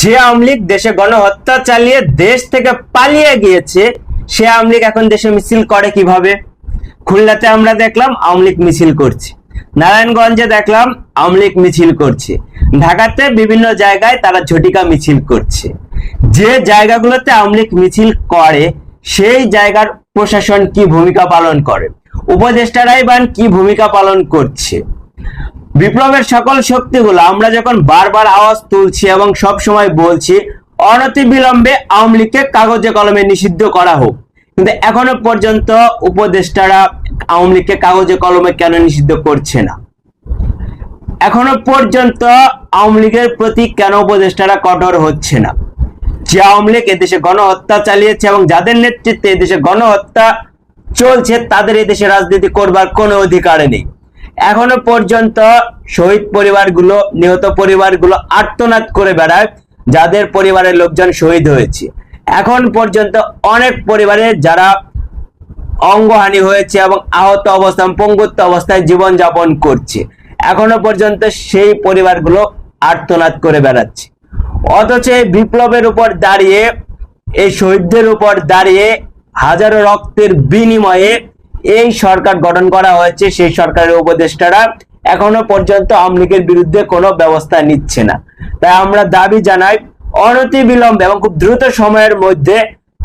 যে আওয়ামী লীগ দেশে গণহত্যা চালিয়ে দেশ থেকে পালিয়ে গিয়েছে, সে আওয়ামী লীগ এখন দেশে মিছিল করে কীভাবে? খুলনাতে আমরা দেখলাম আওয়ামী লীগ মিছিল করছে। নারায়ণগঞ্জে দেখলাম আওয়ামী লীগ মিছিল করছে। ঢাকাতে বিভিন্ন জায়গায় তারা ঝটিকা মিছিল করছে। যে জায়গাগুলোতে আওয়ামী লীগ মিছিল করে, সেই জায়গার প্রশাসন কি ভূমিকা পালন করে? উপদেষ্টারাই বান কি ভূমিকা পালন করছে? বিপ্লবের সকল শক্তিগুলো আমরা যখন বারবার আওয়াজ তুলছি এবং সব সময় বলছি, অনতি বিলম্বে আওয়ামী লীগকে কাগজে কলমে নিষিদ্ধ করা হোক। কিন্তু এখনও পর্যন্ত উপদেষ্টারা আওয়ামী লীগকে কাগজে কলমে কেন নিষিদ্ধ করছে না? এখনও পর্যন্ত আওয়ামী লীগের প্রতি কেন উপদেষ্টারা কঠোর হচ্ছে না? যে আওয়ামী লীগ এদেশে গণহত্যা চালিয়েছে এবং যাদের নেতৃত্বে এদেশে গণহত্যা চলছে, তাদের এদেশে রাজনীতি করবার কোনো অধিকার নেই। এখনও পর্যন্ত শহীদ পরিবারগুলো, নিহত পরিবারগুলো আর্তনাদ করে বেড়ায়, যাদের পরিবারের লোকজন শহীদ হয়েছে। এখন পর্যন্ত অনেক পরিবারে যারা অঙ্গহানি হয়েছে এবং আহত অবস্থা পঙ্গুত্ব অবস্থায় জীবন যাপন করছে, এখনও পর্যন্ত সেই পরিবারগুলো আর্তনাদ করে বেড়াচ্ছে। অথচ বিপ্লবের উপর দাঁড়িয়ে, এই শহীদদের উপর দাঁড়িয়ে হাজারো রক্তের বিনিময়ে এই সরকার গঠন করা হয়েছে, সেই সরকারের উপদেষ্টারা এখনও পর্যন্ত আওয়ামী লীগের বিরুদ্ধে কোনো ব্যবস্থা নিচ্ছে না। তাই আমরা দাবি জানাই অনতি বিলম্বে এবং খুব দ্রুত সময়ের মধ্যে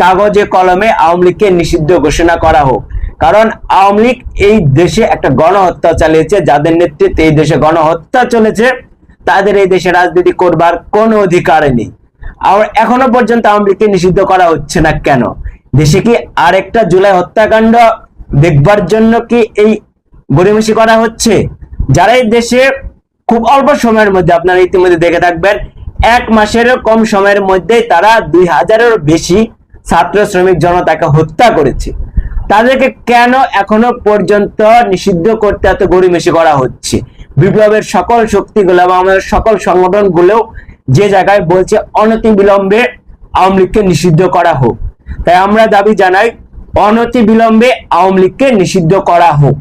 কাগজে কলমে আওয়ামী লীগকে নিষিদ্ধ ঘোষণা করা হোক। কারণ আওয়ামী লীগ এই দেশে একটা গণহত্যা চালিয়েছে, যাদের নেতৃত্বে এই দেশে গণহত্যা চলেছে, তাদের এই দেশে রাজনীতি করবার কোনো অধিকার নেই। আর এখনও পর্যন্ত আওয়ামী লীগকে নিষিদ্ধ করা হচ্ছে না কেন? দেশে কি আরেকটা জুলাই হত্যাকাণ্ড দেখবার জন্য কি এই গড়িমসি করা হচ্ছে? যারা এই দেশে খুব অল্প সময়ের মধ্যে আপনারা ইতিমধ্যে দেখে থাকবেন, এক মাসেরও কম সময়ের মধ্যেই তারা দুই হাজারের বেশি ছাত্র শ্রমিক জনতাকে হত্যা করেছে। তাদেরকে কেন এখনও পর্যন্ত নিষিদ্ধ করতে এত গড়িমেশি করা হচ্ছে? বিপ্লবের সকল শক্তিগুলো এবং আমাদের সকল সংগঠনগুলো যে জায়গায় বলছে অনতি বিলম্বে আওয়ামী লীগকে নিষিদ্ধ করা হোক। তাই আমরা দাবি জানাই অনতি বিলম্বে আওয়ামী লীগকে নিষিদ্ধ করা হোক।